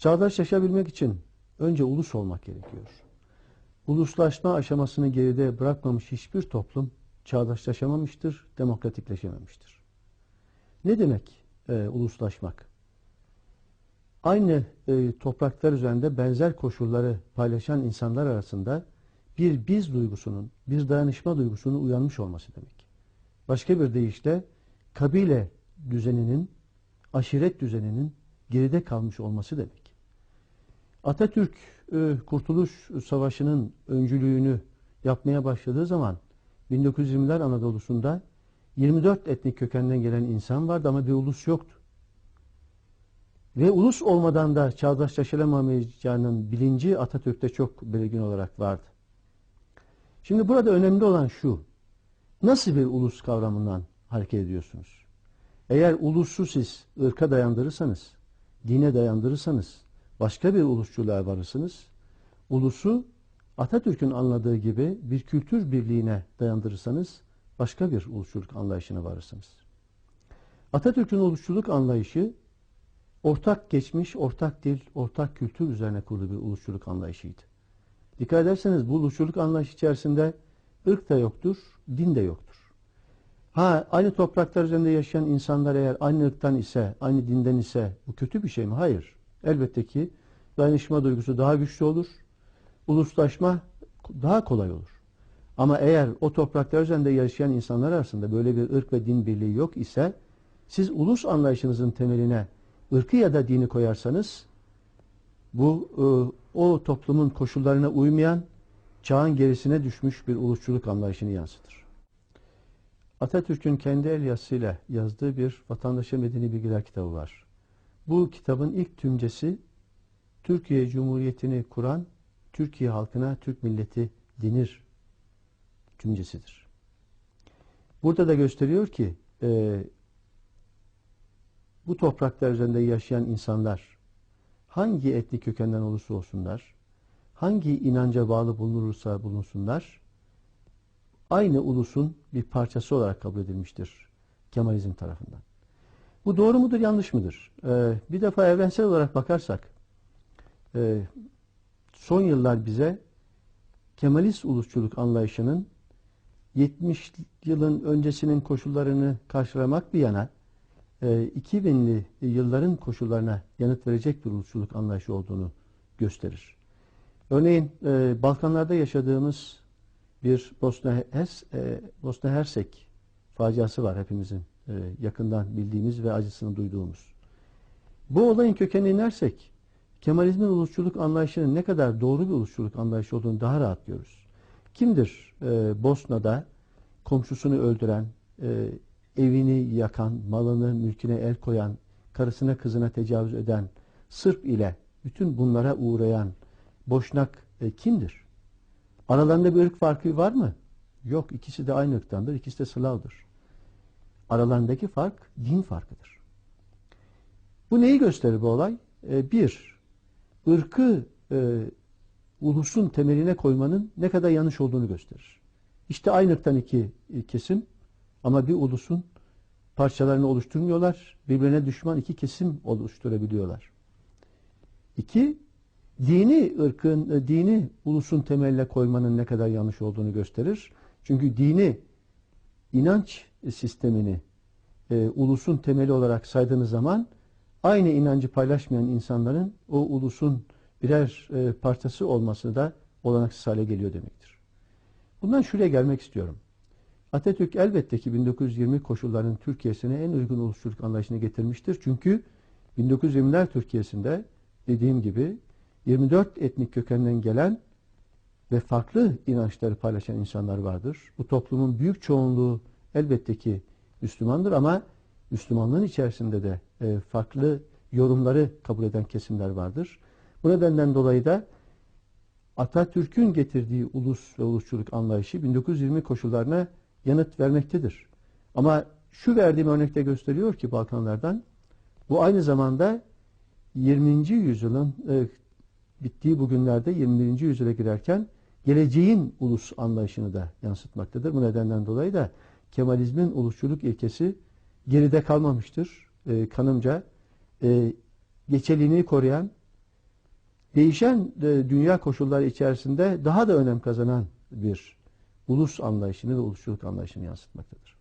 Çağdaşlaşabilmek için önce ulus olmak gerekiyor. Uluslaşma aşamasını geride bırakmamış hiçbir toplum çağdaşlaşamamıştır, demokratikleşememiştir. Ne demek e, uluslaşmak? Aynı e, topraklar üzerinde benzer koşulları paylaşan insanlar arasında bir biz duygusunun, bir dayanışma duygusunun uyanmış olması demek. Başka bir deyişle kabile düzeninin, aşiret düzeninin geride kalmış olması demek. Atatürk e, Kurtuluş Savaşı'nın öncülüğünü yapmaya başladığı zaman 1920'ler Anadolu'sunda 24 etnik kökenden gelen insan vardı ama bir ulus yoktu. Ve ulus olmadan da çağdaşlaşılamayacağının bilinci Atatürk'te çok belirgin olarak vardı. Şimdi burada önemli olan şu. Nasıl bir ulus kavramından hareket ediyorsunuz? Eğer ulusu siz ırka dayandırırsanız, dine dayandırırsanız, başka bir ulusçuluğa varırsınız. Ulusu Atatürk'ün anladığı gibi bir kültür birliğine dayandırırsanız başka bir ulusçuluk anlayışına varırsınız. Atatürk'ün ulusçuluk anlayışı ortak geçmiş, ortak dil, ortak kültür üzerine kurulu bir ulusçuluk anlayışıydı. Dikkat ederseniz bu ulusçuluk anlayışı içerisinde ırk da yoktur, din de yoktur. Ha aynı topraklar üzerinde yaşayan insanlar eğer aynı ırktan ise, aynı dinden ise bu kötü bir şey mi? Hayır. Elbette ki dayanışma duygusu daha güçlü olur. Uluslaşma daha kolay olur. Ama eğer o topraklar üzerinde yaşayan insanlar arasında böyle bir ırk ve din birliği yok ise siz ulus anlayışınızın temeline ırkı ya da dini koyarsanız bu e, o toplumun koşullarına uymayan çağın gerisine düşmüş bir ulusçuluk anlayışını yansıtır. Atatürk'ün kendi el yazısıyla yazdığı bir vatandaşa medeni bilgiler kitabı var. Bu kitabın ilk tümcesi Türkiye Cumhuriyeti'ni kuran Türkiye halkına Türk milleti denir tümcesidir. Burada da gösteriyor ki e, bu topraklar üzerinde yaşayan insanlar hangi etnik kökenden olursa olsunlar, hangi inanca bağlı bulunursa bulunsunlar, aynı ulusun bir parçası olarak kabul edilmiştir Kemalizm tarafından. Bu doğru mudur, yanlış mıdır? Ee, bir defa evrensel olarak bakarsak, e, son yıllar bize Kemalist ulusçuluk anlayışının 70 yılın öncesinin koşullarını karşılamak bir yana, 2000'li e, yılların koşullarına yanıt verecek bir ulusçuluk anlayışı olduğunu gösterir. Örneğin e, Balkanlarda yaşadığımız bir Bosna, Hers, e, Bosna Hersek faciası var hepimizin yakından bildiğimiz ve acısını duyduğumuz. Bu olayın kökenine inersek Kemalizmin ulusçuluk anlayışının ne kadar doğru bir ulusçuluk anlayışı olduğunu daha rahat görürüz. Kimdir Bosna'da komşusunu öldüren, evini yakan, malını, mülküne el koyan, karısına kızına tecavüz eden, Sırp ile bütün bunlara uğrayan Boşnak e, kimdir? Aralarında bir ırk farkı var mı? Yok. ikisi de aynı ırktandır. ikisi de Slav'dır. Aralarındaki fark din farkıdır. Bu neyi gösterir bu olay? E, bir, ırkı e, ulusun temeline koymanın ne kadar yanlış olduğunu gösterir. İşte aynı ırktan iki kesim ama bir ulusun parçalarını oluşturmuyorlar. Birbirine düşman iki kesim oluşturabiliyorlar. İki, dini ırkın, e, dini ulusun temeline koymanın ne kadar yanlış olduğunu gösterir. Çünkü dini inanç sistemini e, ulusun temeli olarak saydığınız zaman aynı inancı paylaşmayan insanların o ulusun birer e, parçası olması da olanaksız hale geliyor demektir. Bundan şuraya gelmek istiyorum. Atatürk elbette ki 1920 koşullarının Türkiye'sine en uygun oluşturuk anlayışını getirmiştir. Çünkü 1920'ler Türkiye'sinde dediğim gibi 24 etnik kökenden gelen ve farklı inançları paylaşan insanlar vardır. Bu toplumun büyük çoğunluğu elbette ki Müslümandır ama Müslümanlığın içerisinde de e, farklı yorumları kabul eden kesimler vardır. Bu nedenden dolayı da Atatürk'ün getirdiği ulus ve ulusçuluk anlayışı 1920 koşullarına yanıt vermektedir. Ama şu verdiğim örnekte gösteriyor ki Balkanlardan bu aynı zamanda 20. yüzyılın e, bittiği bugünlerde 21. yüzyıla girerken geleceğin ulus anlayışını da yansıtmaktadır. Bu nedenden dolayı da Kemalizmin ulusçuluk ilkesi geride kalmamıştır. E, kanımca e, geçeliğini koruyan değişen e, dünya koşulları içerisinde daha da önem kazanan bir ulus anlayışını ve ulusçuluk anlayışını yansıtmaktadır.